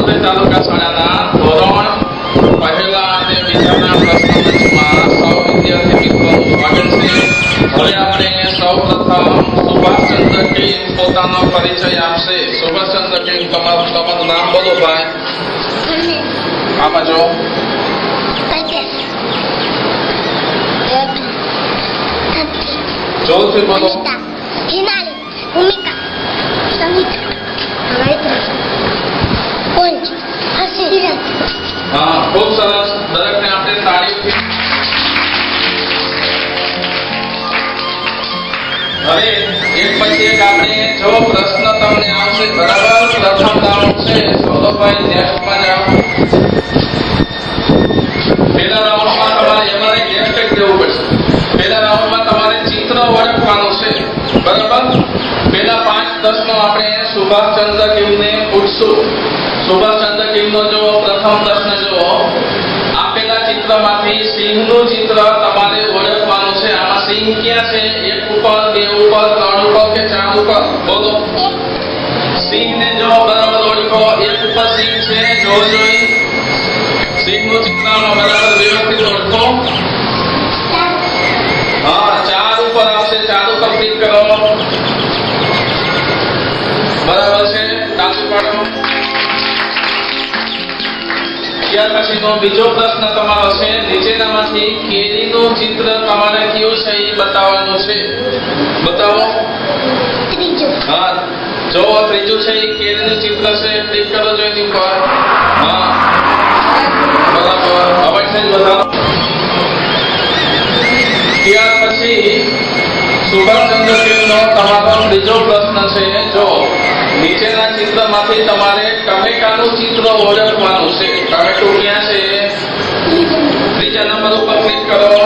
વડોદરા તાલુકા શાળાના ધોરણ પહેલા અને બીજાના પ્રશ્ન સૌ વિદ્યાર્થી મિત્રોનું સ્વાગત છે. હવે આપણે સૌપ્રથમ સુભાષચંદ્ર કિંગ પોતાનો પરિચય આપશે. સુભાષચંદ્ર કિંગ તમારું તમારું નામ બોલો ભાઈ. ભૂમિકા. હવે એક પછી એક આપણે જો પ્રશ્ન તમને આવશે બરાબર? પ્રથમ રાઉન્ડ છે સૌરભભાઈ નેક્સ્ટમાં જાઓ. પહેલા રાઉન્ડમાં તમારે એમાં નેક્સ્ટ એક દેવું પડશે. પહેલા રાઉન્ડમાં તમારે ચિત્ર ઓળખવાનું છે. બરાબર? પહેલા પાંચ, દસનો આપણે સુભાષચંદ્ર કિમને પૂછશું. સુભાષચંદ્ર કિમનો જો પ્રથમ પ્રશ્ન જો આપેલા ચિત્રમાંથી સિંહનું ચિત્ર તમારે સિંહ ક્યાં છે, એક ઉપર, બે ઉપર, ત્રણ ઉપર કે ચાર ઉપર? બોલો. સિંહને જો બરાબર ઓળખો, એક ઉપર સિંહ છે, જો જોઈ સિંહનું ચિત્રમાં બરાબર વ્યવસ્થિત ઓળખો. હા, ચાર ઉપર આવશે, ચાર ઉપર ક્લિક કરો. બરાબર છે તાળી પાડો. ત્યાર પછીનો બીજો પ્રશ્ન તમારો છે. નીચેનામાંથી કેરીનું ચિત્ર તમારે કયું છે એ બતાવવાનું છે? બતાવો. ત્રીજું. હા. જો ત્રીજું છે એ કેરીનું ચિત્ર છે ક્લિક કરો જો એની ઉપર. હા. બરાબર અવશ્ય જ બતાવો. ત્યાર સુભાષચંદ્ર કિમનો તમારો ત્રીજો પ્રશ્ન છે, જો નીચેના ચિત્રમાંથી તમારે ટમેટાનું ચિત્ર ઓળખવાનું છે ટમેટું ક્યાં છે. ત્રીજા નંબર ઉપર ક્લિક કરો.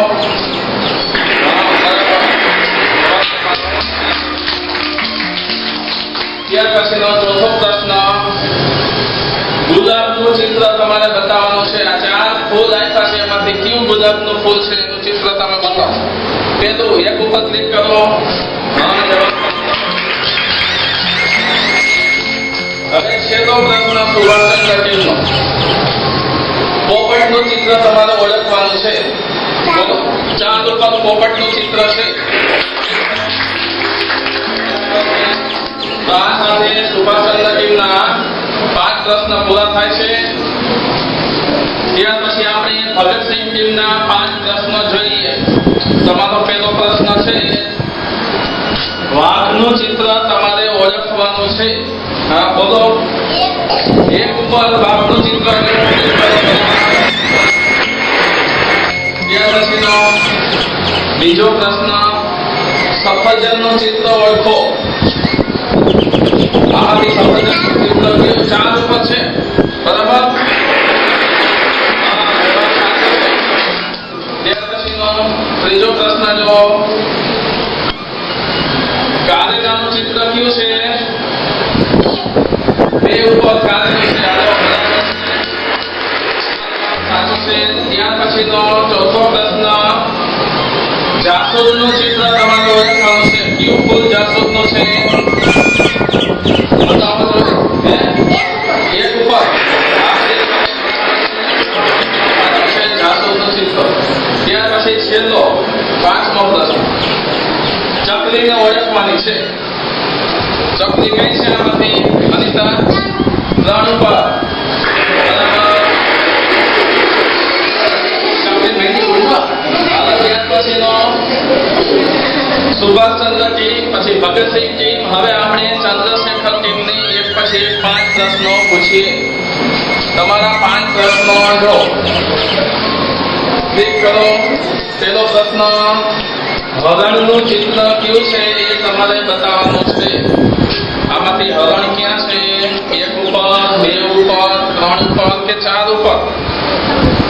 ત્યાર પછીનો ચોથો પ્રશ્ન, ગુલાબનું ચિત્ર તમારે બતાવવાનું છે. આ ચાર ફૂલ આપ્યા છે, એમાંથી કયું ગુલાબનું ફૂલ છે? એનું ચિત્ર તમે બતાવો. પેલું એક ઉપર કરો. ચિત્ર તમારે ઓળખવાનું છે. ચાંદ ઉપર ચિત્ર છે. આ કિમના પાંચ પ્રશ્ન પૂરા થાય છે. ત્યાર પછી આપણે ભગતસિંહ ટીમના પાંચ પ્રશ્નો જોઈએ. તમારો પહેલો પ્રશ્ન છે, વાઘનું ચિત્ર તમારે ઓળખવાનું છે. હા, બોલો. એક ઉપર વાઘનું ચિત્ર બીજો પ્રશ્ન, સફરજનનું ચિત્ર ઓળખો. આ સફરજનનું ચિત્ર? ચાર ઉપર છે. બરાબર. સાચું ત્યાર પછીનો છે તો. એક ઉપર જાસૂદનું ચિત્ર. ઓળખવાની છે ચકલી કઈ છે આમાંથી અનિતા ત્રણ ઉપર બરાબર. ચકલી મહેંદી ઉડવા હાલો ત્યાર પછીનો સુભાષચંદ્ર ટીમ પછી ભગતસિંહજી, હવે આપણે ચંદ્રશેખર ટીમની એક પછી પાંચ પ્રશ્નો પૂછીએ. તમારા પાંચ પ્રશ્નો આંકડો. ક્લિક કરો. પેલો પ્રશ્ન, હરણનું ચિત્ર કયું છે એ તમારે બતાવવાનું છે. આમાંથી હરણ ક્યાં છે? ઉપર ત્રણ ઉપર કે ચાર ઉપર?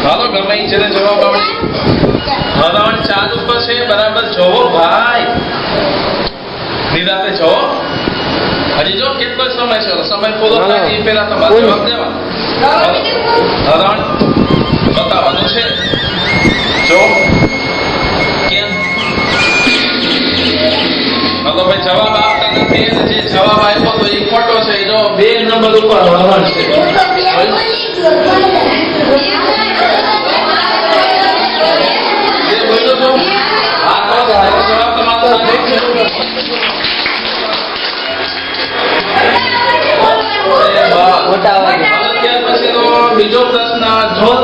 હાલો ગમે છે ને જવાબ આવડે હરણ ચાર ઉપર છે બરાબર જોવો ભાઈ. નિરાતે જોવો હજી જો કેટલો સમય છે. સમય પૂરો થાય એ પહેલા તમારે જવાબ દેવાનો. હરણ બતાવવાનું છે. જો કેમ? હલો ભાઈ જવાબ આપતા નથી. જે જવાબ આપ્યો તો એ ખોટો છે. જો બે નંબર ઉપર હરણ છે. મોટા બીજો પ્રશ્ન ધોધ